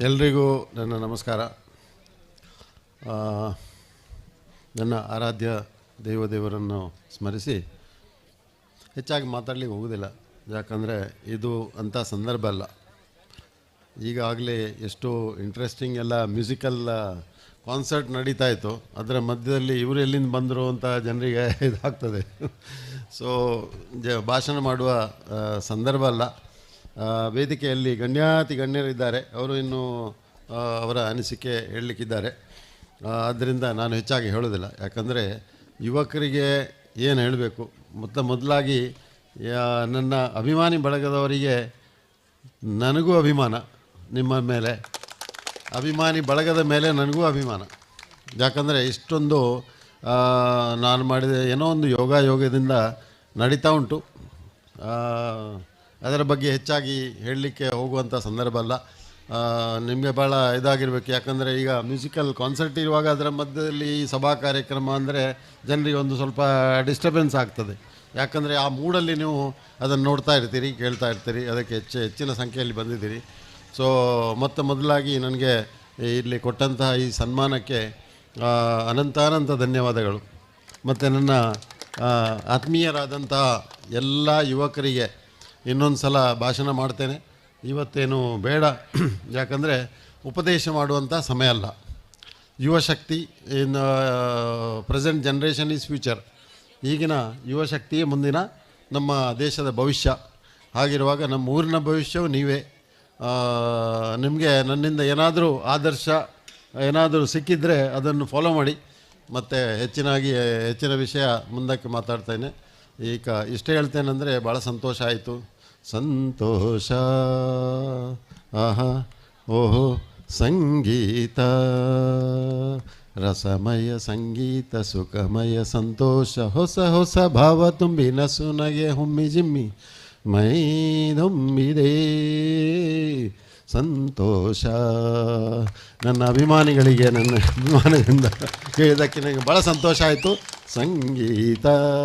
ಎಲ್ರಿಗೂ ನನ್ನ ನಮಸ್ಕಾರ. ನನ್ನ ಆರಾಧ್ಯ ದೇವದೇವರನ್ನು ಸ್ಮರಿಸಿ ಹೆಚ್ಚಾಗಿ ಮಾತಾಡಲಿಕ್ಕೆ ಹೋಗೋದಿಲ್ಲ. ಯಾಕಂದರೆ ಇದು ಅಂಥ ಸಂದರ್ಭ ಅಲ್ಲ. ಈಗಾಗಲೇ ಎಷ್ಟು ಇಂಟ್ರೆಸ್ಟಿಂಗ್ ಎಲ್ಲ ಮ್ಯೂಸಿಕಲ್ ಕಾನ್ಸರ್ಟ್ ನಡೀತಾ ಇತ್ತು. ಅದರ ಮಧ್ಯದಲ್ಲಿ ಇವರು ಎಲ್ಲಿಂದ ಬಂದರು ಅಂತ ಜನರಿಗೆ ಇದಾಗ್ತದೆ. ಸೊ ಭಾಷಣ ಮಾಡುವ ಸಂದರ್ಭ ಅಲ್ಲ. ವೇದಿಕೆಯಲ್ಲಿ ಗಣ್ಯಾತಿ ಗಣ್ಯರಿದ್ದಾರೆ ಅವರು ಇನ್ನೂ ಅವರ ಅನಿಸಿಕೆ ಹೇಳಲಿಕ್ಕಿದ್ದಾರೆ. ಆದ್ದರಿಂದ ನಾನು ಹೆಚ್ಚಾಗಿ ಹೇಳೋದಿಲ್ಲ ಯಾಕಂದರೆ ಯುವಕರಿಗೆ ಏನು ಹೇಳಬೇಕು? ಮೊತ್ತ ಮೊದಲಾಗಿ ನನ್ನ ಅಭಿಮಾನಿ ಬಳಗದವರಿಗೆ ನನಗೂ ಅಭಿಮಾನ, ನಿಮ್ಮ ಮೇಲೆ. ಅಭಿಮಾನಿ ಬಳಗದ ಮೇಲೆ ನನಗೂ ಅಭಿಮಾನ. ಯಾಕಂದರೆ ಇಷ್ಟೊಂದು ನಾನು ಮಾಡಿದ ಏನೋ ಒಂದು ಯೋಗ ಯೋಗದಿಂದ ನಡೀತಾ ಉಂಟು. ಅದರ ಬಗ್ಗೆ ಹೆಚ್ಚಾಗಿ ಹೇಳಲಿಕ್ಕೆ ಹೋಗುವಂಥ ಸಂದರ್ಭ ಅಲ್ಲ. ನಿಮಗೆ ಭಾಳ ಇದಾಗಿರಬೇಕು. ಯಾಕಂದರೆ ಈಗ ಮ್ಯೂಸಿಕಲ್ ಕಾನ್ಸರ್ಟ್ ಇರುವಾಗ ಅದರ ಮಧ್ಯದಲ್ಲಿ ಈ ಸಭಾ ಕಾರ್ಯಕ್ರಮ ಅಂದರೆ ಜನರಿಗೆ ಒಂದು ಸ್ವಲ್ಪ ಡಿಸ್ಟರ್ಬೆನ್ಸ್ ಆಗ್ತದೆ. ಯಾಕಂದರೆ ಆ ಮೂಡಲ್ಲಿ ನೀವು ಅದನ್ನು ನೋಡ್ತಾ ಇರ್ತೀರಿ, ಕೇಳ್ತಾ ಇರ್ತೀರಿ. ಅದಕ್ಕೆ ಹೆಚ್ಚು ಹೆಚ್ಚಿನ ಸಂಖ್ಯೆಯಲ್ಲಿ ಬಂದಿದ್ದೀರಿ. ಸೊ ಮತ್ತು ಮೊದಲಾಗಿ ನನಗೆ ಇಲ್ಲಿ ಕೊಟ್ಟಂತಹ ಈ ಸನ್ಮಾನಕ್ಕೆ ಅನಂತಾನಂತ ಧನ್ಯವಾದಗಳು. ಮತ್ತು ನನ್ನ ಆತ್ಮೀಯರಾದಂತಹ ಎಲ್ಲ ಯುವಕರಿಗೆ ಇನ್ನೊಂದು ಸಲ ಭಾಷಣ ಮಾಡ್ತೇನೆ. ಇವತ್ತೇನು ಬೇಡ. ಯಾಕಂದರೆ ಉಪದೇಶ ಮಾಡುವಂಥ ಸಮಯ ಅಲ್ಲ. ಯುವಶಕ್ತಿ in present generation is future ಈಗಿನ ಯುವಶಕ್ತಿಯೇ ಮುಂದಿನ ನಮ್ಮ ದೇಶದ ಭವಿಷ್ಯ. ಹಾಗಿರುವಾಗ ನಮ್ಮ ಊರಿನ ಭವಿಷ್ಯವು ನೀವೇ. ನಿಮಗೆ ನನ್ನಿಂದ ಏನಾದರೂ ಆದರ್ಶ, ಏನಾದರೂ ಸಿಕ್ಕಿದರೆ ಅದನ್ನು ಫಾಲೋ ಮಾಡಿ. ಮತ್ತು ಹೆಚ್ಚಿನಾಗಿ, ಹೆಚ್ಚಿನ ವಿಷಯ ಮುಂದಕ್ಕೆ ಮಾತಾಡ್ತೇನೆ. ಈಗ ಇಷ್ಟೇ ಹೇಳ್ತೇನೆಂದರೆ ಭಾಳ ಸಂತೋಷ ಆಯಿತು. ಸಂತೋಷ. ಆಹಾ. ಓಹೋ. ಸಂಗೀತ. ರಸಮಯ ಸಂಗೀತ, ಸುಖಮಯ ಸಂತೋಷ. ಹೊಸ ಹೊಸ ಭಾವ ತುಂಬಿ ನಸು ನಗೆ ಹುಮ್ಮಿ ಜಿಮ್ಮಿ ಮೈ ದುಂಬಿದೆ ಸಂತೋಷ. ನನ್ನ ಅಭಿಮಾನಿಗಳಿಗೆ ನನ್ನ ಅಭಿಮಾನದಿಂದ ಕೇಳಿದ್ದಕ್ಕೆ ನನಗೆ ಭಾಳ ಸಂತೋಷ ಆಯಿತು. ಸಂಗೀತ.